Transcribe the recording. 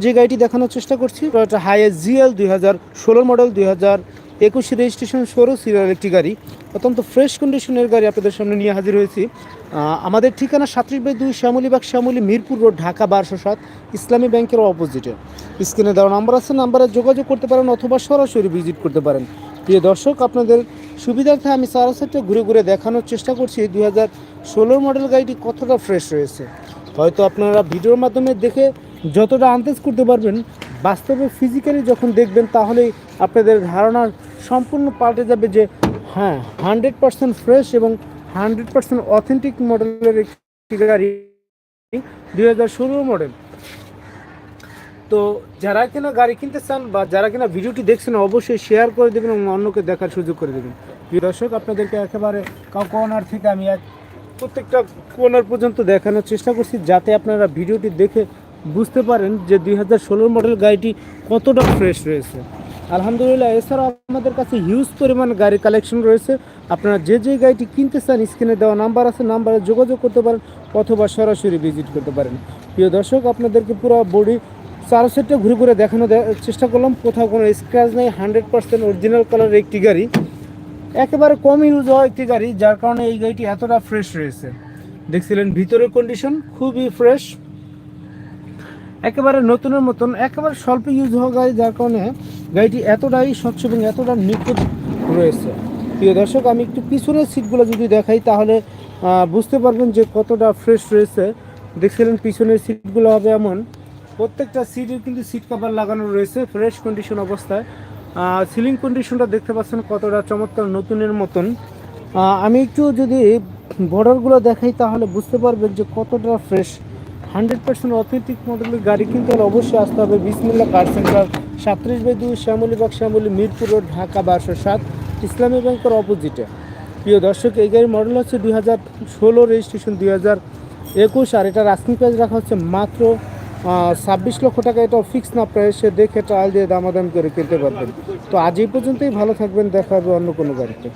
যে গাড়িটি দেখানোর চেষ্টা করছি টয়োটা হাইএস জিএল দুই হাজার ষোলো মডেল দুই হাজার একুশে রেজিস্ট্রেশন ষোলো সিরিয়াল একটি গাড়ি। অত্যন্ত ফ্রেশ কন্ডিশনের গাড়ি আপনাদের সামনে নিয়ে হাজির হয়েছি। আমাদের ঠিকানা সাতত্রিশ বাই দুই শ্যামলীবাগ শ্যামলী মিরপুর রোড ঢাকা বারোশো সাত, ইসলামী ব্যাংকের অপোজিটে স্ক্রিনে দেওয়া নাম্বার আছে নাম্বারে যোগাযোগ করতে পারেন অথবা সরাসরি ভিজিট করতে পারেন। প্রিয় দর্শক, আপনাদের সুবিধার্থে আমি সারাসাইটটা ঘুরে ঘুরে দেখানোর চেষ্টা করছি, দুই হাজার ষোলোর মডেল গাড়িটি কতটা ফ্রেশ রয়েছে। হয়তো আপনারা ভিডিওর মাধ্যমে দেখে যতটা আন্দাজ করতে পারবেন, বাস্তবে ফিজিক্যালি যখন দেখবেন, তাহলেই আপনাদের ধারণার সম্পূর্ণ পাল্টে যাবে যে হ্যাঁ হান্ড্রেড পার্সেন্ট ফ্রেশ এবং হান্ড্রেড পার্সেন্ট অথেন্টিক মডেলের একটি গাড়ি দুই হাজার ষোলো মডেল তো যারা কিনা গাড়ি কিনতে চান বা যারা কিনা ভিডিওটি দেখছেন, অবশ্যই শেয়ার করে দেবেন এবং অন্যকে দেখার সুযোগ করে দেবেন। দর্শক, আপনাদেরকে একেবারে কর্নার থেকে আমি এক প্রত্যেকটা কর্নার পর্যন্ত দেখানোর চেষ্টা করছি, যাতে আপনারা ভিডিওটি দেখে বুঝতে পারেন যে দুই হাজার ষোলোর মডেল গাড়িটি কতটা ফ্রেশ রয়েছে। আলহামদুলিল্লাহ, এছাড়াও আমাদের কাছে হিউজ পরিমাণ গাড়ি কালেকশন রয়েছে। আপনারা যে যে গাড়িটি কিনতে চান স্ক্রিনে দেওয়া নাম্বার আছে নাম্বারে যোগাযোগ করতে পারেন অথবা সরাসরি ভিজিট করতে পারেন। প্রিয় দর্শক, আপনাদেরকে পুরো বডি চার সেটটা ঘুরে ঘুরে দেখানো চেষ্টা করলাম। কোথাও কোনো স্ক্র্যাচ নেই হান্ড্রেড পার্সেন্ট অরিজিনাল কালারের একটি গাড়ি। একেবারে কম ইউজ হওয়া একটি গাড়ি, যার কারণে এই গাড়িটি এতটা ফ্রেশ রয়েছে। দেখছিলেন ভিতরের কন্ডিশন খুবই ফ্রেশ একেবারে নতুনের মতন, একেবারে স্বল্প ইউজ হওয়া গাড়ি, যার কারণে গাড়িটি এতটাই স্বচ্ছ এবং এতটা নিখুঁত রয়েছে। প্রিয় দর্শক, আমি একটু পিছনের সিটগুলো যদি দেখাই, তাহলে বুঝতে পারবেন যে কতটা ফ্রেশ রয়েছে। দেখছিলেন পিছনের সিটগুলো হবে এমন। প্রত্যেকটা সিটের কিন্তু সিট কভার লাগানো রয়েছে ফ্রেশ কন্ডিশন অবস্থায়। সিলিং কন্ডিশনটা দেখতে পাচ্ছেন কতটা চমৎকার নতুনের মতন। আমি একটু যদি বর্ডারগুলো দেখাই, তাহলে বুঝতে পারবেন যে কতটা ফ্রেশ হান্ড্রেড পার্সেন্ট অথেন্টিক মডেলের গাড়ি কিনতে হলে অবশ্যই আসতে হবে বিসমিল্লা কার সেন্টার, সাতত্রিশ বাই দুই শ্যামলীবাগ শ্যামলী মিরপুর রোড, ঢাকা বারোশো সাত, ইসলামী ব্যাংকের অপোজিটে। প্রিয় দর্শক, এই গাড়ির মডেল হচ্ছে দুই হাজার ষোলো, রেজিস্ট্রেশন দুই হাজার একুশ, আর এটা রাস্টিং প্রাইস রাখা হচ্ছে মাত্র ছাব্বিশ লক্ষ টাকা। এটা ফিক্স না প্রায় সে দেখে ট্রায়াল দিয়ে দামাদাম করে কিনতে পারবেন। তো আজ এই পর্যন্তই, ভালো থাকবেন, দেখা হবে অন্য কোনো গাড়িতে।